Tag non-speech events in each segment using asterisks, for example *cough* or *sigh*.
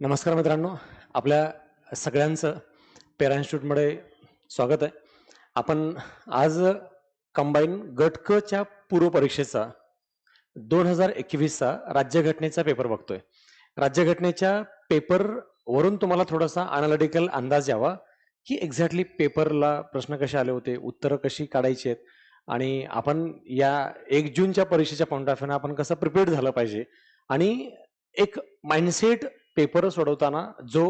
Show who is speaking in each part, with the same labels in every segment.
Speaker 1: नमस्कार मित्रांनो. आपल्या सगळ्यांचं पेरा इन्स्टिट्यूटमध्ये स्वागत आहे. आपण आज कंबाईन गटकच्या पूर्वपरीक्षेचा दोन हजार एकवीसचा राज्यघटनेचा पेपर बघतोय. राज्यघटनेच्या पेपरवरून तुम्हाला थोडासा अनालिटिकल अंदाज यावा की एक्झॅक्टली पेपरला प्रश्न कसे आले होते उत्तरं कशी काढायची आहेत आणि आपण या एक जूनच्या परीक्षेच्या पॉईंट ऑफ व्ह्यूनं आपण कसं प्रिपेअर्ड झालं पाहिजे आणि एक माइंडसेट पेपर सोडवताना जो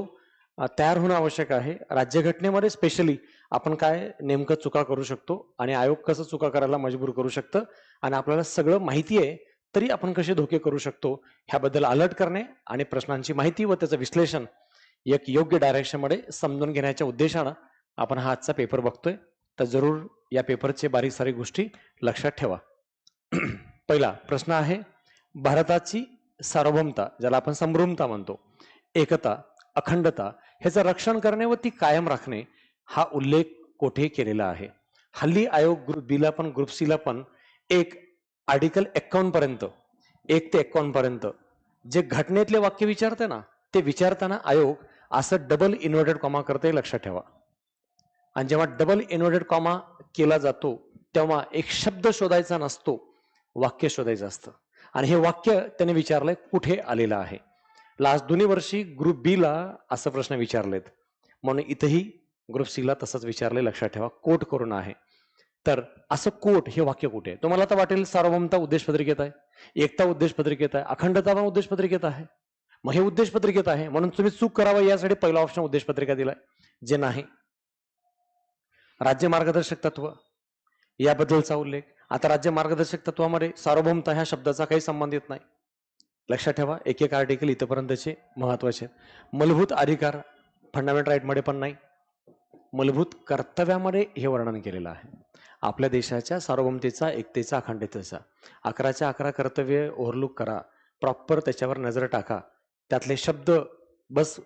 Speaker 1: तयार होणं आवश्यक आहे राज्यघटनेमध्ये स्पेशली आपण काय नेमकं चुका करू शकतो आणि आयोग कसं चुका करायला मजबूर करू शकतं आणि आपल्याला सगळं माहिती आहे तरी आपण कसे धोके करू शकतो ह्याबद्दल अलर्ट करणे आणि प्रश्नांची माहिती व त्याचं विश्लेषण एक योग्य डायरेक्शनमध्ये समजून घेण्याच्या उद्देशानं आपण हा आजचा पेपर बघतोय. तर जरूर या पेपरचे बारीक सारीक गोष्टी लक्षात ठेवा. *clears throat* पहिला प्रश्न आहे भारताची सार्वभौमता ज्याला आपण समृमता म्हणतो एकता अखंडता ह्याचं रक्षण करणे व ती कायम राखणे हा उल्लेख कोठे केलेला आहे? हल्ली आयोग ग्रुप बीला पण ग्रुप सीला पण एक आर्टिकल एक्कावन्न पर्यंत एक ते एक्कावन्न पर्यंत जे घटनेतले वाक्य विचारते ना ते विचारताना आयोग असं डबल इन्व्हर्टेड कॉमा करते लक्षात ठेवा. आणि जेव्हा डबल इन्व्हर्टेड कॉमा केला जातो तेव्हा एक शब्द शोधायचा नसतो वाक्य शोधायचं असतं. आणि हे वाक्य त्याने विचारलंय कुठे आलेलं आहे? लास्ट दोन्ही वर्षी ग्रुप बी ला असं प्रश्न विचारलेत. म्हणून इथंही ग्रुप सी ला तसंच विचारले लक्षात ठेवा कोट करून आहे. तर असं कोट हे वाक्य कुठे आहे? तुम्हाला तर वाटेल सार्वभौमता उद्देश पत्रिकेत आहे एकता उद्देश पत्रिकेत आहे अखंडता पण उद्देश पत्रिकेत आहे. मग हे उद्देश पत्रिकेत आहे म्हणून तुम्ही चूक करावं यासाठी पहिला ऑप्शन उद्देश पत्रिका दिलाय जे नाही. राज्य मार्गदर्शक तत्व याबद्दलचा उल्लेख आता राज्य मार्गदर्शक तत्वामध्ये सार्वभौमता ह्या शब्दाचा काही संबंध येत नाही. लक्षात ठेवा एक एक आर्टिकल इथपर्यंतचे महत्त्वाचे आहेत. मूलभूत अधिकार फंडामेंटल राईटमध्ये पण नाही. मूलभूत कर्तव्यामध्ये हे वर्णन केलेलं आहे. आपल्या देशाच्या सार्वभौमतेचा एकतेचा अखंडतेचा अकराच्या अकरा कर्तव्य ओव्हरलुक करा. प्रॉपर त्याच्यावर नजर टाका. त्यातले शब्द बस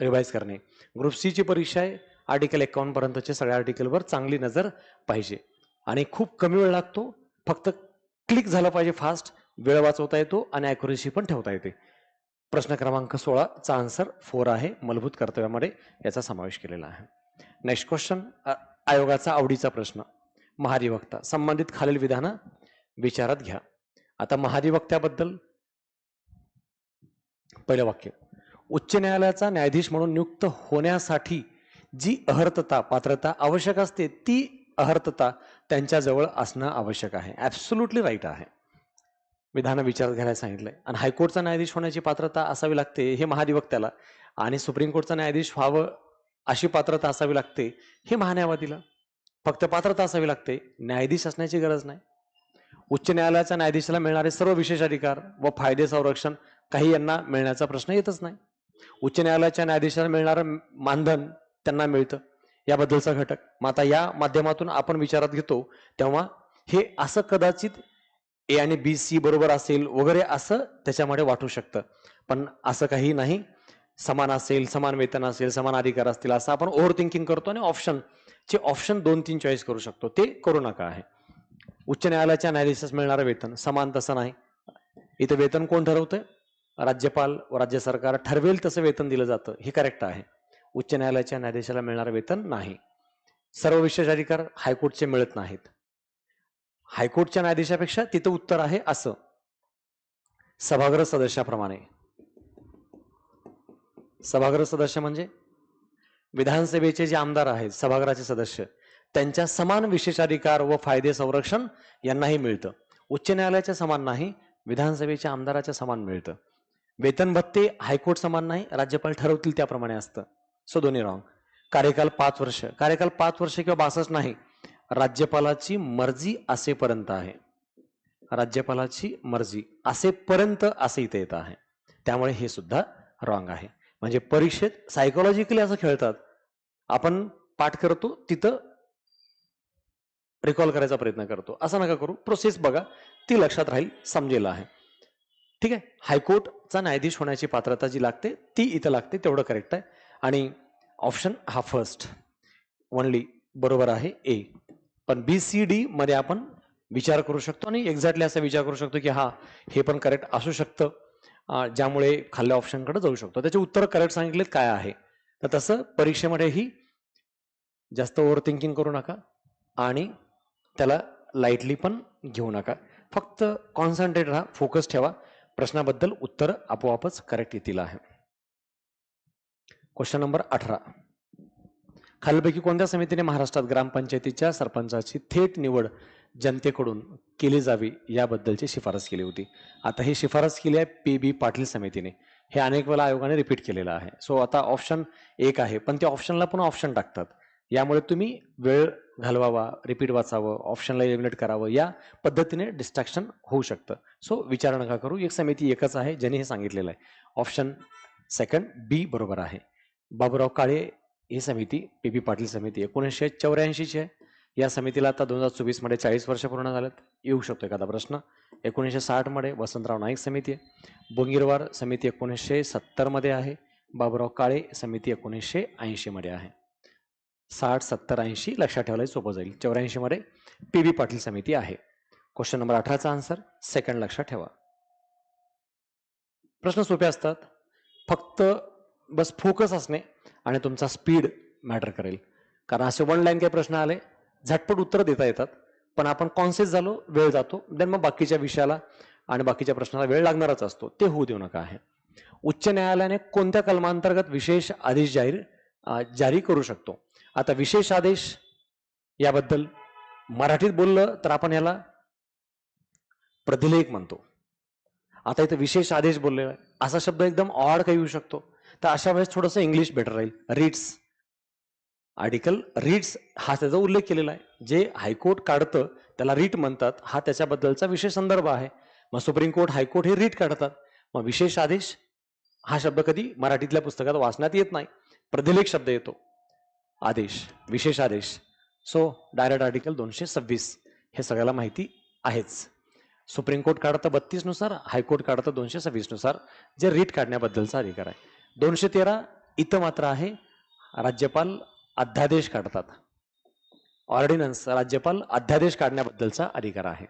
Speaker 1: रिवाईज करणे. ग्रुप सीची परीक्षा आहे. आर्टिकल एकावन्नपर्यंतच्या सगळ्या आर्टिकलवर चांगली नजर पाहिजे. आणि खूप कमी वेळ लागतो. फक्त क्लिक झालं पाहिजे फास्ट वेळ वाचवता येतो आणि अॅक्युरेसी पण ठेवता येते. प्रश्न क्रमांक सोळाचा आन्सर फोर आहे. मूलभूत कर्तव्यामध्ये याचा समावेश केलेला आहे. नेक्स्ट क्वेश्चन आयोगाचा आवडीचा प्रश्न. महाधिवक्ता संबंधित खालील विधानं विचारात घ्या. आता महाधिवक्त्याबद्दल पहिलं वाक्य. उच्च न्यायालयाचा न्यायाधीश म्हणून नियुक्त होण्यासाठी जी अहर्तता पात्रता आवश्यक असते ती अहर्तता त्यांच्याजवळ असणं आवश्यक आहे. ॲब्सोल्युटली राईट आहे. विधानं विचारात घ्यायला सांगितलंय. आणि हायकोर्टचा न्यायाधीश होण्याची पात्रता असावी लागते हे महाधिवक्त्याला आणि सुप्रीम कोर्टचा न्यायाधीश व्हावं अशी पात्रता असावी लागते हे महान्यायवादीला फक्त पात्रता असावी लागते न्यायाधीश असण्याची गरज नाही. उच्च न्यायालयाच्या न्यायाधीशाला मिळणारे सर्व विशेष अधिकार व फायदे संरक्षण काही यांना मिळण्याचा प्रश्न येतच नाही. उच्च न्यायालयाच्या न्यायाधीशाला मिळणारं मानधन त्यांना मिळतं. याबद्दलचा घटक. मग आता या माध्यमातून आपण विचारात घेतो तेव्हा हे असं कदाचित ए आणि बी सी बरोबर असेल वगैरे असं त्याच्यामध्ये वाटू शकतं. पण असं काही नाही. समान असेल समान वेतन असेल समान अधिकार असतील असं आपण ओव्हर थिंकिंग करतो आणि ऑप्शन चे ऑप्शन दोन तीन चॉईस करू शकतो ते करू नका आहे. उच्च न्यायालयाच्या न्यायाधीशास मिळणारं वेतन समान तसं नाही. इथं वेतन कोण ठरवतंय? राज्यपाल व राज्य सरकार ठरवेल तसं वेतन दिलं जातं हे करेक्ट आहे. उच्च न्यायालयाच्या न्यायाधीशाला मिळणारं वेतन नाही. सर्व विशेष अधिकार हायकोर्टचे मिळत नाहीत. हायकोर्टच्या न्यायाधीशापेक्षा तिथं उत्तर आहे असं. सभागृह सदस्याप्रमाणे. सभागृह सदस्य म्हणजे? विधानसभेचे जे आमदार आहेत सभागृहाचे सदस्य त्यांच्या समान विशेषाधिकार व फायदे संरक्षण यांनाही मिळतं. उच्च न्यायालयाच्या समान नाही विधानसभेच्या आमदाराच्या समान मिळतं. वेतन भत्ते हायकोर्ट समान नाही राज्यपाल ठरवतील त्याप्रमाणे असतं. सो दोन्ही रॉंग. कार्यकाल पाच वर्ष. कार्यकाल पाच वर्ष किंवा बासष्ट नाही. राज्यपालाची मर्जी असेपर्यंत आहे. राज्यपालाची मर्जी असेपर्यंत असे इथे येत आहे. त्यामुळे हे सुद्धा रॉंग आहे. म्हणजे परीक्षेत सायकोलॉजिकली असं खेळतात. आपण पाठ करतो तिथं रिकॉल करायचा प्रयत्न करतो. असं नका करू. प्रोसेस बघा. ती लक्षात राहील समजेल आहे. ठीक आहे? हायकोर्टचा न्यायाधीश होण्याची पात्रता जी लागते ती इथं लागते. तेवढं करेक्ट आहे. आणि ऑप्शन हा फर्स्ट ओनली बरोबर आहे ए पण बी सी डी मध्ये आपण विचार करू शकतो आणि एक्झॅक्टली असा विचार करू शकतो की हा हे पण करेक्ट असू शकतं ज्यामुळे खाल्ल्या ऑप्शनकडे जाऊ शकतो. त्याचे उत्तर करेक्ट सांगितलेत काय आहे? तर तसं परीक्षेमध्येही जास्त ओव्हर थिंकिंग करू नका आणि त्याला लाईटली पण घेऊ नका. फक्त कॉन्सन्ट्रेट राहा फोकस ठेवा. प्रश्नाबद्दल उत्तर आपोआपच करेक्ट येतील आहे. क्वेश्चन नंबर अठरा. खालीलपैकी कोणत्या समितीने महाराष्ट्रात ग्रामपंचायतीच्या सरपंचाची थेट निवड जनतेकडून केली जावी याबद्दलची शिफारस केली होती. आता ही शिफारस केली आहे पी. बी. पाटील समितीने. हे अनेक वेळा आयोगाने रिपीट केलेलं आहे. सो आता ऑप्शन एक आहे पण त्या ऑप्शनला पण ऑप्शन टाकतात. यामुळे तुम्ही वेळ घालवावा रिपीट वाचावं ऑप्शनला एलिमिनेट करावं या पद्धतीने डिस्ट्रॅक्शन होऊ शकतं. सो विचार नका करू एक समिती एकच आहे ज्याने हे सांगितलेलं आहे. ऑप्शन सेकंड बी बरोबर आहे. बाबूराव काळे ही समिती पी बी पाटील समिती एकोणीसशे चौऱ्याऐंशीची आहे. या समितीला आता दोन हजार चोवीसमध्ये चाळीस वर्ष पूर्ण झालेत. येऊ शकतो एखादा प्रश्न? एकोणीसशे साठमध्ये वसंतराव नाईक समिती आहे. बोंगीरवार समिती एकोणीसशे सत्तरमध्ये आहे. बाबूराव काळे समिती एकोणीसशे ऐंशीमध्ये आहे. साठ सत्तर ऐंशी लक्षात ठेवायला सोपं जाईल. चौऱ्याऐंशीमध्ये पी बी पाटील समिती आहे. क्वेश्चन नंबर अठराचा आन्सर सेकंड लक्षात ठेवा. प्रश्न सोपे असतात. फक्त बस फोकस असणे आणि तुमचा स्पीड मॅटर करेल. कारण असे वन लाईन काही प्रश्न आले झटपट उत्तर देता येतात. पण आपण कॉन्सियस झालो वेळ जातो देन मग बाकीच्या विषयाला आणि बाकीच्या प्रश्नाला वेळ लागणारच असतो. ते होऊ देऊ नका आहे. उच्च न्यायालयाने कोणत्या कलमांतर्गत विशेष आदेश जाहीर जारी करू शकतो? आता विशेष आदेश याबद्दल मराठीत बोललं तर आपण याला प्रतिलेख म्हणतो. आता इथं विशेष आदेश बोलले असा शब्द एकदम ऑड काही येऊ शकतो. तर अशा वेळेस थोडंसं इंग्लिश बेटर राहील. रीड्स आर्टिकल रीड्स हा त्याचा उल्लेख केलेला आहे. जे हायकोर्ट काढतं त्याला रीट म्हणतात. हा त्याच्याबद्दलचा विशेष संदर्भ आहे. मग सुप्रीम कोर्ट हायकोर्ट हे रीट काढतात. मग विशेष आदेश हा शब्द कधी मराठीतल्या पुस्तकात वाचण्यात येत नाही. प्रतिलेख शब्द येतो. आदेश विशेष आदेश. सो डायरेक्ट आर्टिकल दोनशे सव्वीस. हे सगळ्याला माहिती आहेच. सुप्रीम कोर्ट काढतं बत्तीसनुसार हायकोर्ट काढतं दोनशे सव्वीसनुसार जे रीट काढण्याबद्दलचा अधिकार आहे. दोनशे तेरा इथं मात्र आहे. राज्यपाल अध्यादेश काढतात. ऑर्डिनन्स राज्यपाल अध्यादेश काढण्याबद्दलचा अधिकार आहे.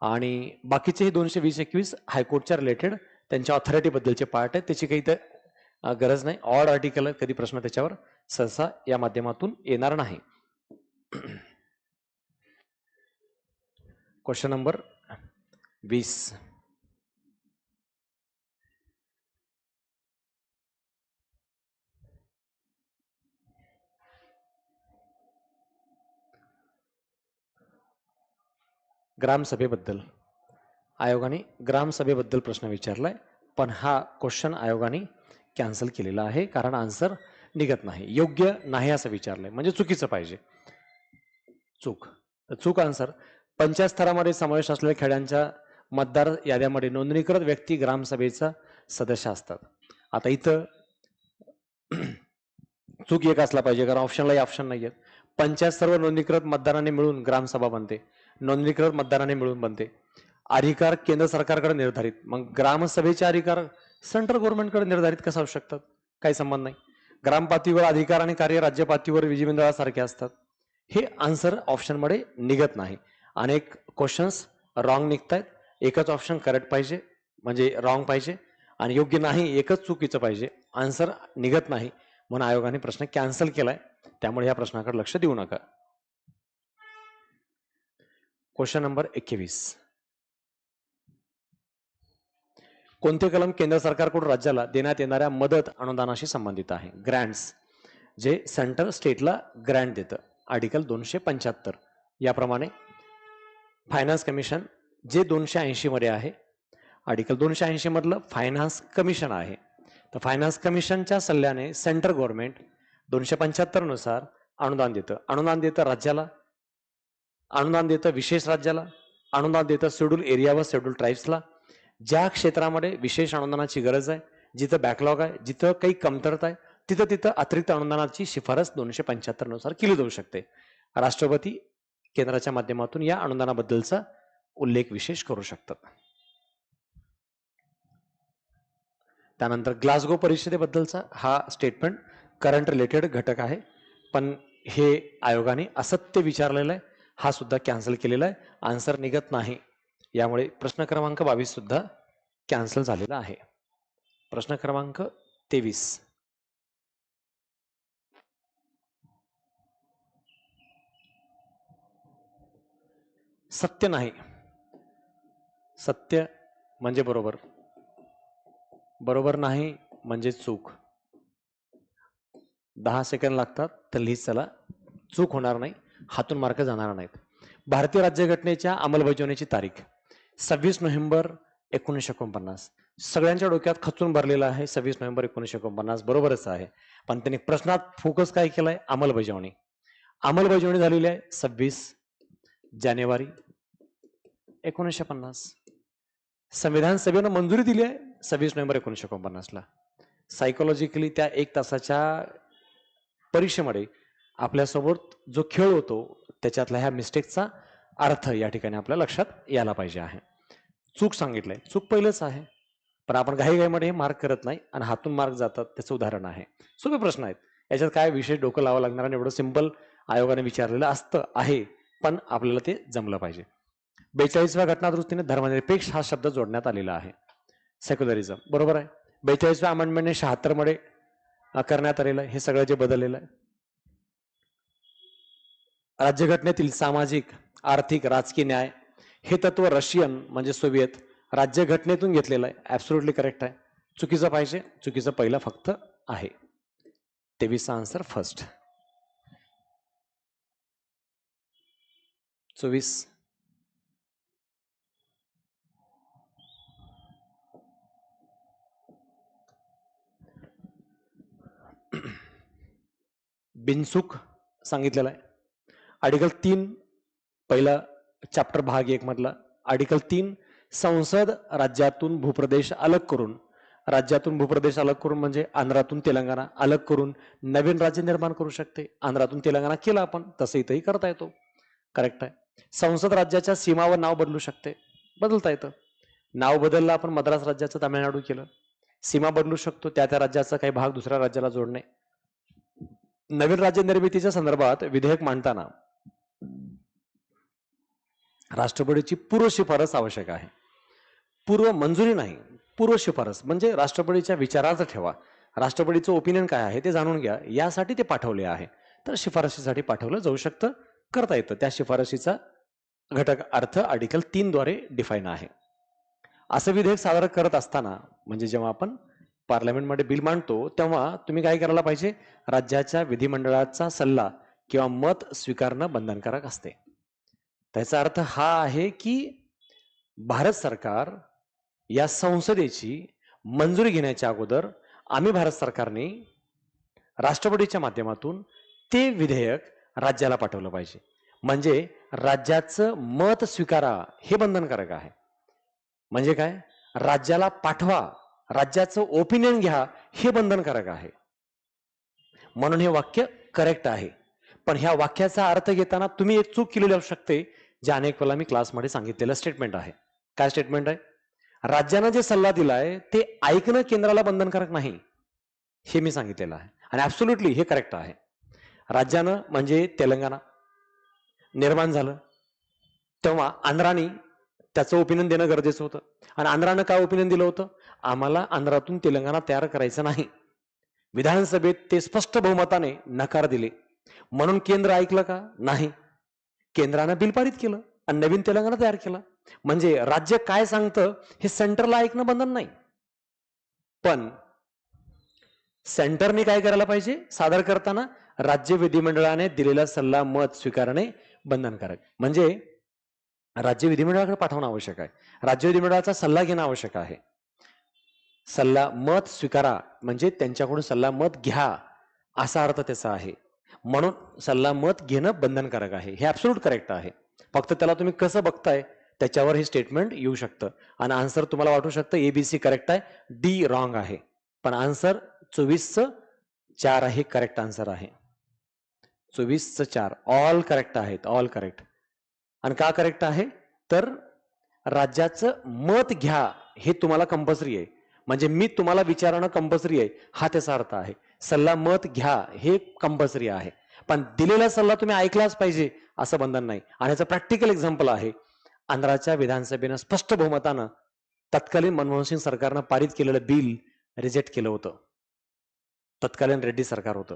Speaker 1: आणि बाकीचे हे दोनशे वीस एकवीस हायकोर्टच्या रिलेटेड त्यांच्या ऑथॉरिटीबद्दलचे पार्ट आहेत. त्याची काही तर गरज नाही. ऑड आर्टिकल कधी प्रश्न त्याच्यावर सहसा या माध्यमातून येणार नाही. क्वेश्चन नंबर वीस. ग्रामसभेबद्दल आयोगाने ग्रामसभेबद्दल प्रश्न विचारलाय पण हा क्वेश्चन आयोगाने कॅन्सल केलेला आहे कारण आन्सर निघत नाही. योग्य नाही असं विचारलंय. म्हणजे चुकीचं पाहिजे. चूक. चूक आन्सर पंचायत स्तरामध्ये समावेश असलेल्या खेड्यांच्या मतदार याद्यामध्ये नोंदणीकृत व्यक्ती ग्रामसभेचा सदस्य असतात. आता इथं *clears throat* चूक एक असला पाहिजे कारण ऑप्शनलाही ऑप्शन नाही आहेत पंचायत सर्व नोंदणीकृत मतदारांनी मिळून ग्रामसभा बनते. नोंदणीकृत मतदाराने मिळून बनते. अधिकार केंद्र सरकारकडे निर्धारित. मग ग्रामसभेचे अधिकार सेंट्रल गव्हर्नमेंटकडे निर्धारित कसा असू शकतात? काही संबंध नाही. ग्रामपातळीवर अधिकार आणि कार्य राज्य पातळीवर विधिमंडळासारखे असतात. हे आन्सर ऑप्शनमध्ये निघत नाही. अनेक क्वेश्चन्स रॉंग निघतायत. एकच ऑप्शन करेक्ट पाहिजे म्हणजे रॉंग पाहिजे आणि योग्य नाही एकच चुकीचं पाहिजे. आन्सर निघत नाही. म्हणून आयोगाने प्रश्न कॅन्सल केलाय. त्यामुळे या प्रश्नाकडे लक्ष देऊ नका. क्वेश्चन नंबर एकवीस. कोणते कलम केंद्र सरकारकडून राज्याला देण्यात येणाऱ्या मदत अनुदानाशी संबंधित आहे? ग्रँट्स जे सेंटर स्टेटला ग्रँट देतं. आर्टिकल दोनशे पंच्याहत्तर. याप्रमाणे फायनान्स कमिशन जे दोनशे ऐंशीमध्ये आहे आर्टिकल दोनशे ऐंशी मधलं फायनान्स कमिशन आहे. तर फायनान्स कमिशनच्या सल्ल्याने सेंट्रल गव्हर्नमेंट दोनशे पंच्याहत्तरनुसार अनुदान देतं. अनुदान देतं राज्याला. अनुदान देतं विशेष राज्याला अनुदान देतं शेड्यूल एरिया व शेड्यूल ट्राईब्सला ज्या क्षेत्रामध्ये विशेष अनुदानाची गरज आहे जिथं बॅकलॉग आहे जिथं काही कमतरता आहे तिथं तिथं अतिरिक्त अनुदानाची शिफारस दोनशे पंच्याहत्तरनुसार केली जाऊ शकते. राष्ट्रपती केंद्राच्या माध्यमातून या अनुदानाबद्दलचा उल्लेख विशेष करू शकतात. त्यानंतर ग्लासगो परिषदेबद्दलचा हा स्टेटमेंट करंट रिलेटेड घटक आहे. पण हे आयोगाने असत्य विचारलेलं आहे. हा सुद्धा कॅन्सल केलेला आहे. आन्सर निघत नाही. यामुळे प्रश्न क्रमांक बावीस सुद्धा कॅन्सल झालेला आहे. प्रश्न क्रमांक तेवीस. सत्य नाही. सत्य म्हणजे बरोबर. बरोबर नाही म्हणजे चूक. दहा सेकंद लागतात तर लिहित चला. चूक होणार नाही. हातून मार्क जाणार नाहीत. भारतीय राज्यघटनेच्या अंमलबजावणीची तारीख सव्वीस नोव्हेंबर एकोणीसशे एकोणपन्नास. सगळ्यांच्या डोक्यात खचून भरलेलं आहे सव्वीस नोव्हेंबर एकोणीसशे एकोणपन्नास. बरोबरच आहे. पण त्यांनी प्रश्नात फोकस काय केलाय? अंमलबजावणी. अंमलबजावणी झालेली आहे सव्वीस जानेवारी एकोणीसशे पन्नास. संविधान सभेनं मंजुरी दिली आहे सव्वीस नोव्हेंबर एकोणीसशे एकोणपन्नासला. सायकोलॉजिकली त्या एक तासाच्या परीक्षेमध्ये आपल्यासोबत जो खेळ होतो त्याच्यातल्या ह्या मिस्टेकचा अर्थ या ठिकाणी आपल्या लक्षात यायला पाहिजे आहे. चूक सांगितलंय. चूक पहिलंच आहे. पण आपण घाईघाईमध्ये हे मार्क करत नाही आणि हातून मार्क जातात त्याचं उदाहरण आहे. सोपे प्रश्न आहेत. याच्यात काय विशेष डोकं लावा लागणार आणि एवढं सिंपल आयोगाने विचारलेलं असतं आहे. पण आपल्याला ते जमलं पाहिजे. बेचाळीसव्या घटनादृष्टीने धर्मनिरपेक्ष हा शब्द जोडण्यात आलेला आहे. सेक्युलरिझम बरोबर आहे. बेचाळीसव्या अमेंडमेंटने शहात्तरमध्ये करण्यात आलेलं आहे. हे सगळं जे बदललेलं आहे. राज्यघटनेतील सामाजिक आर्थिक राजकीय न्याय हे तत्व रशियन म्हणजे सोवियत राज्यघटनेतून घेतलेलं आहे. ॲब्सोल्युटली करेक्ट आहे. चुकीचं पाहिजे चुकीचं पहिलं फक्त आहे. तेवीसचा आन्सर फर्स्ट चोवीस. बिनसुख सांगितलेलं आहे. आर्टिकल तीन पहिला चॅप्टर भाग एक मधला. आर्टिकल तीन संसद राज्यातून भूप्रदेश अलग करून. राज्यातून भूप्रदेश अलग करून म्हणजे आंध्रातून तेलंगणा अलग करून नवीन राज्य निर्माण करू शकते. आंध्रातून तेलंगणा केला आपण तसं इथंही करता येतो. करेक्ट आहे. संसद राज्याच्या सीमावर नाव बदलू शकते. बदलता येतं. नाव बदललं आपण मद्रास राज्याचं तामिळनाडू केलं. सीमा बदलू शकतो त्या त्या राज्याचा काही भाग दुसऱ्या राज्याला जोडणे. नवीन राज्य निर्मितीच्या संदर्भात विधेयक मांडताना राष्ट्रपतीची पूर्व शिफारस आवश्यक आहे. पूर्व मंजुरी नाही पूर्व शिफारस. म्हणजे राष्ट्रपतीच्या विचारार्थ ठेवा. राष्ट्रपतीचं ओपिनियन काय आहे ते जाणून घ्या. यासाठी ते पाठवले आहे. तर शिफारशीसाठी पाठवलं जाऊ शकतं करता येतं. त्या शिफारशीचा घटक अर्थ आर्टिकल तीनद्वारे डिफाईन आहे. असं विधेयक सादर करत असताना म्हणजे जेव्हा आपण पार्लमेंटमध्ये बिल मांडतो तेव्हा तुम्ही काय करायला पाहिजे? राज्याच्या विधिमंडळाचा सल्ला किंवा मत स्वीकारणं बंधनकारक असते. त्याचा अर्थ हा आहे की भारत सरकार या संसदेची मंजुरी घेण्याच्या अगोदर आम्ही भारत सरकारने राष्ट्रपतीच्या माध्यमातून ते विधेयक राज्याला पाठवलं पाहिजे. म्हणजे राज्याचं मत स्वीकारा हे बंधनकारक आहे. म्हणजे काय? राज्याला पाठवा राज्याचं ओपिनियन घ्या हे बंधनकारक आहे. म्हणून हे वाक्य करेक्ट आहे. पण ह्या वाक्याचा अर्थ घेताना तुम्ही एक चूक केलेली असू शकते. जे अनेक वेळा मी क्लासमध्ये सांगितलेलं स्टेटमेंट आहे. काय स्टेटमेंट आहे? राज्यानं जे सल्ला दिलाय ते ऐकणं केंद्राला बंधनकारक नाही हे मी सांगितलेलं आहे. आणि ऍब्सोल्युटली हे करेक्ट आहे. राज्यानं म्हणजे तेलंगणा निर्माण झालं. तेव्हा आंध्रानी त्याचं ओपिनियन देणं गरजेचं होतं. आणि आंध्रानं काय ओपिनियन दिलं होतं? आम्हाला आंध्रातून तेलंगणा तयार करायचं नाही. विधानसभेत ते स्पष्ट बहुमताने नकार दिले. म्हणून केंद्र ऐकलं का? नाही. केंद्रानं बिल पारित केलं आणि नवीन तेलंगणा तयार केला. म्हणजे राज्य काय सांगतं हे सेंटरला ऐकणं बंधन नाही. पण सेंटरने काय करायला पाहिजे? सादर करताना राज्य विधिमंडळाने दिलेला सल्ला मत स्वीकारणे बंधनकारक. म्हणजे राज्य विधिमंडळाकडे पाठवणं आवश्यक आहे. राज्य विधिमंडळाचा सल्ला घेणं आवश्यक आहे. सल्ला मत स्वीकारा. म्हणजे त्यांच्याकडून सल्ला मत घ्या असा अर्थ त्याचा आहे. म्हणून सल्ला मत घेणं बंधनकारक आहे. हे ऍब्सोल्यूट करेक्ट आहे. फक्त त्याला तुम्ही कसं बघताय त्याच्यावर हे स्टेटमेंट येऊ शकतं. आणि आन्सर तुम्हाला वाटू शकतं एबीसी करेक्ट आहे डी रॉंग आहे. पण आन्सर चोवीसचं चार आहे करेक्ट आन्सर आहे. चोवीसचं चार. ऑल करेक्ट आहेत ऑल करेक्ट आणि का करेक्ट आहे? तर राज्याचं मत घ्या हे तुम्हाला कंपल्सरी आहे. म्हणजे मी तुम्हाला विचारणं कंपल्सरी आहे हा त्याचा अर्थ आहे. सल्ला मत घ्या हे कंपल्सरी आहे. पण दिलेला सल्ला तुम्ही ऐकलाच पाहिजे असं बंधन नाही. आणि याचं प्रॅक्टिकल एक्झाम्पल आहे आंध्राच्या विधानसभेनं स्पष्ट बहुमतानं तत्कालीन मनमोहन सिंग सरकारनं पारित केलेलं बिल रिजेक्ट केलं होतं. तत्कालीन रेड्डी सरकार होतं.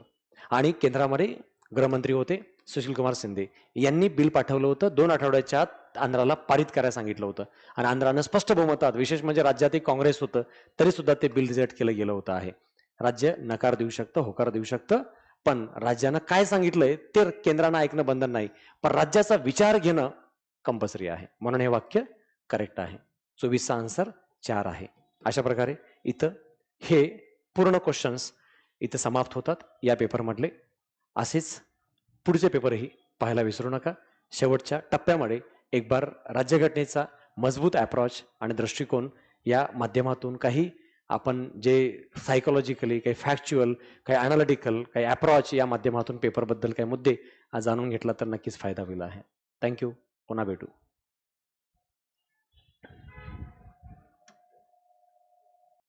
Speaker 1: आणि केंद्रामध्ये गृहमंत्री होते सुशील कुमार शिंदे. यांनी बिल पाठवलं होतं दोन आठवड्याच्या आत आंध्राला पारित करायला सांगितलं होतं. आणि आंध्रानं स्पष्ट बहुमतात विशेष म्हणजे राज्यातही काँग्रेस होतं तरी सुद्धा ते बिल रिजेक्ट केलं गेलं होतं आहे. राज्य नकार देऊ शकतं होकार देऊ शकतं. पण राज्यानं काय सांगितलंय ते केंद्रानं ऐकणं बंधन नाही. पण राज्याचा विचार घेणं कंपल्सरी आहे. म्हणून हे वाक्य करेक्ट आहे. चोवीसचा आन्सर चार आहे. अशा प्रकारे इथं हे पूर्ण क्वेश्चन्स इथं समाप्त होतात. या पेपरमधले असेच पुढचे पेपरही पाहायला विसरू नका. शेवटच्या टप्प्यामध्ये एक बार राज्यघटनेचा मजबूत अप्रोच आणि दृष्टिकोन या माध्यमातून काही आपण जे सायकोलॉजिकली काही फॅक्च्युअल काही अनालिटिकल काही अप्रोच या माध्यमातून पेपरबद्दल काही मुद्दे आज जाणून घेतला तर नक्कीच फायदा होईल आहे. थँक्यू पुन्हा भेटू.